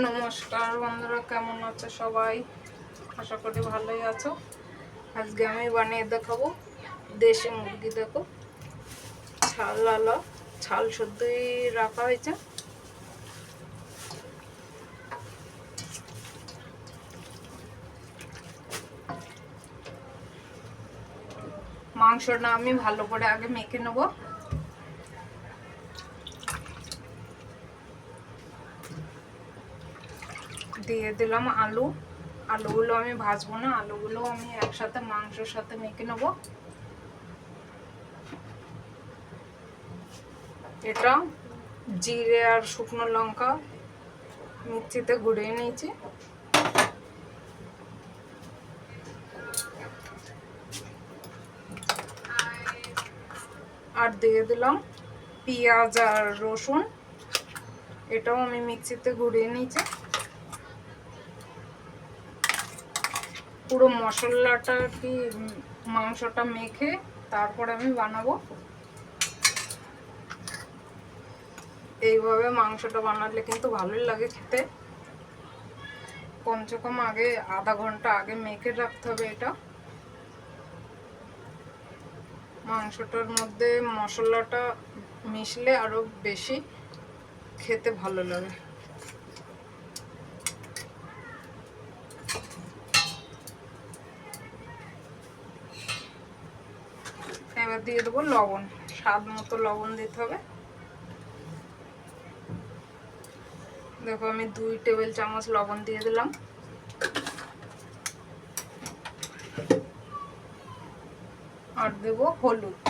নমস্কার বন্ধুরা, কেমন আছো সবাই? আশা করি ভালোই আছো। আজকে আমি বানিয়ে দেখাবো দেশি মুরগি, দেখো। ছাল আলা ছাল শুদ্ধই রাখা হয়েছে। মাংসটা আমি ভালো করে আগে মেখে নেব। দিয়ে দিলাম আলু। আলুগুলো আমি ভাজবো না, আলুগুলো আমি একসাথে মাংসের সাথে মেখে নেব। এটা জিরে আর শুকনো লঙ্কা মিক্সিতে ঘুরিয়ে নিয়েছি। আর দিয়ে দিলাম পেঁয়াজ আর রসুন। এটাও আমি মিক্সিতে ঘুরিয়ে নিয়েছি। পুরো মশলাটা কি, মাংসটা মেখে তারপর আমি বানাবো। এইভাবে মাংসটা বানালে কিন্তু ভালোই লাগে খেতে। কমসে কম আগে আধা ঘণ্টা আগে মেখে রাখতে হবে এটা। মাংসটার মধ্যে মশলাটা মিশলে আরও বেশি খেতে ভালো লাগে। দিয়ে দেবো লবণ, স্বাদ মতো লবণ দিতে হবে। দেখো আমি দুই টেবিল চামচ লবণ দিয়ে দিলাম। আর দেবো হলুদ।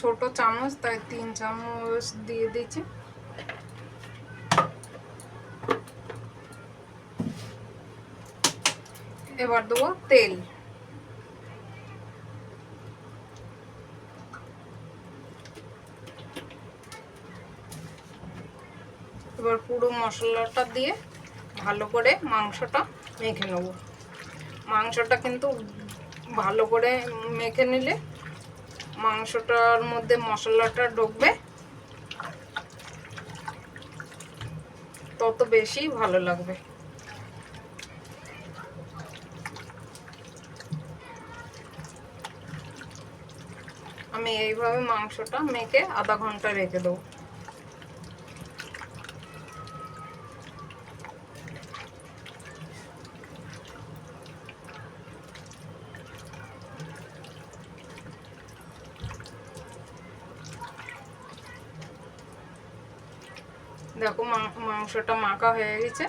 ছোট চামচ, তাই তিন চামচ দিয়ে দিচ্ছি এবার দেবো তেল। এবার পুরো মশলাটা দিয়ে ভালো করে মাংসটা মেখে নেব। মাংসটা কিন্তু ভালো করে মেখে নিলে মাংসটার মধ্যে মশলাটা ঢুকবে। তত বেশি ভালো লাগবে। আমি এইভাবে মাংসটা মেখে আধা ঘণ্টা রেখে দেবো। দেখো মাংসটা মাখা হয়ে গেছে।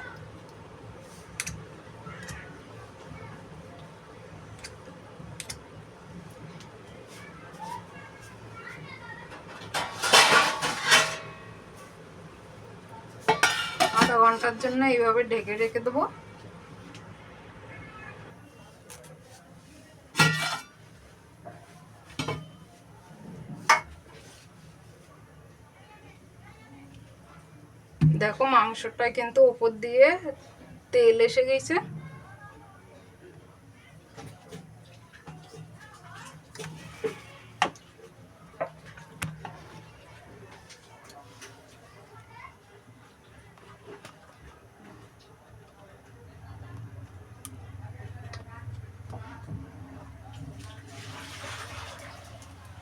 আধা ঘণ্টার জন্য এইভাবে ঢেকে রেখে দেবো। দেখো মাংসটা কিন্তু উপর দিয়ে তেল এসে গেছে।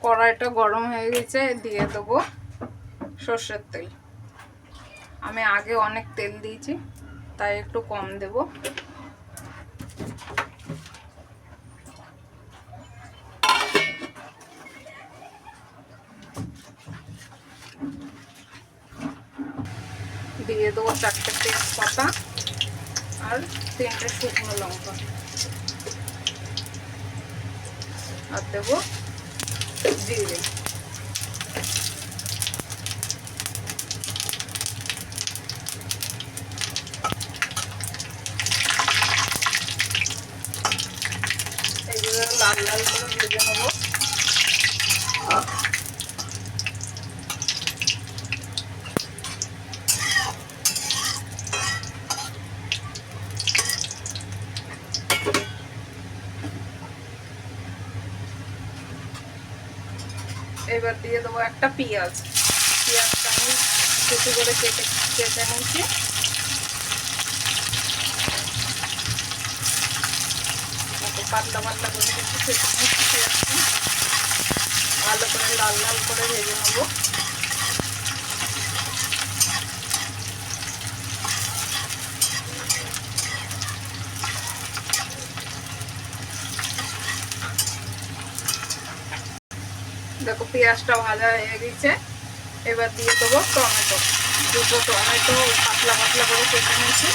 কড়াইটা গরম হয়ে গেছে, দিয়ে দেবো সর্ষের তেল। আমি আগে অনেক তেল দিয়েছি, তাই একটু কম দেব। দিয়ে দেবো চারটে তেজপাতা আর তিনটে শুকনো লঙ্কা। আর দেবো জিরে লাল লাল করে ভেজে নেব এবার দিয়ে দেবো একটা পেঁয়াজ। পেঁয়াজটা আমি কুচি করে কেটে কেটে নিচ্ছি। পাতলা পাতলা করে নিচ্ছি পেঁয়াজটা। ভালো করে লাল লাল করে ভেজে নেব। দেখো পেঁয়াজটা ভাজা হয়ে গেছে। এবার দিয়ে দেবো টমেটো। দুটো টমেটো, পাতলা পাতলা করে কেটে নিয়েছি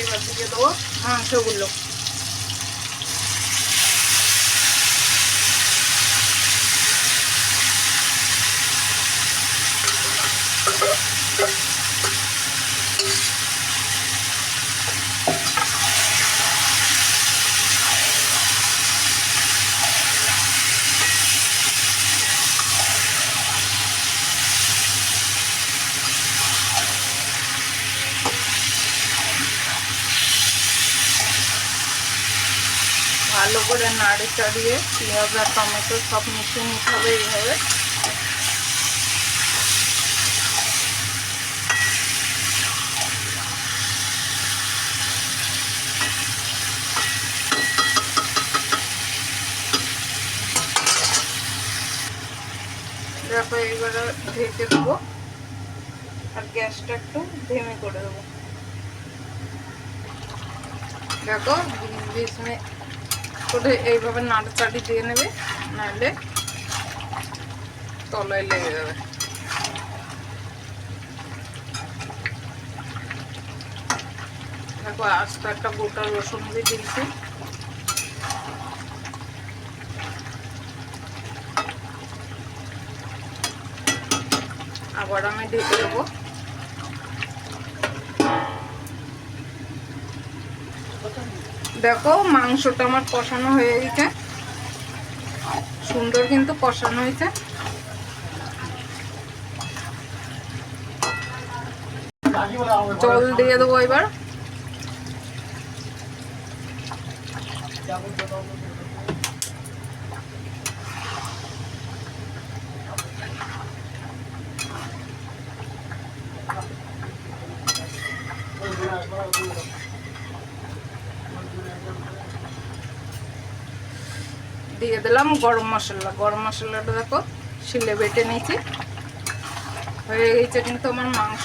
এবার দিয়ে দেবো মাংসগুলো ভালো করে নাড়ি চাড়িয়ে পেঁয়াজ আর টমেটো সব মিশিয়ে নিতে হবে এইভাবে। দেখো এবারে ঢেকে দেবো আর গ্যাসটা একটু ধেমে করে দেবো। দেখো, বিশ মিনিট করে এইভাবে নাড়াচাড়ি দিয়ে নেবে নাহলে তলায় লেগে যাবে। দেখো, আস্তে একটা গোটা রসুন দিয়ে দিয়েছি। আবার আমি ঢেকে দেবো। দেখো মাংসটা আমার কষানো হয়ে গেছে। সুন্দর কিন্তু কষানো হয়েছে। জল দিয়ে দেবো এবার। দিয়ে দিলাম গরম মশলা। গরম মশলাটা দেখো, শিলে বেটে নিয়েছি। হয়ে গেছে কিন্তু আমার মাংস।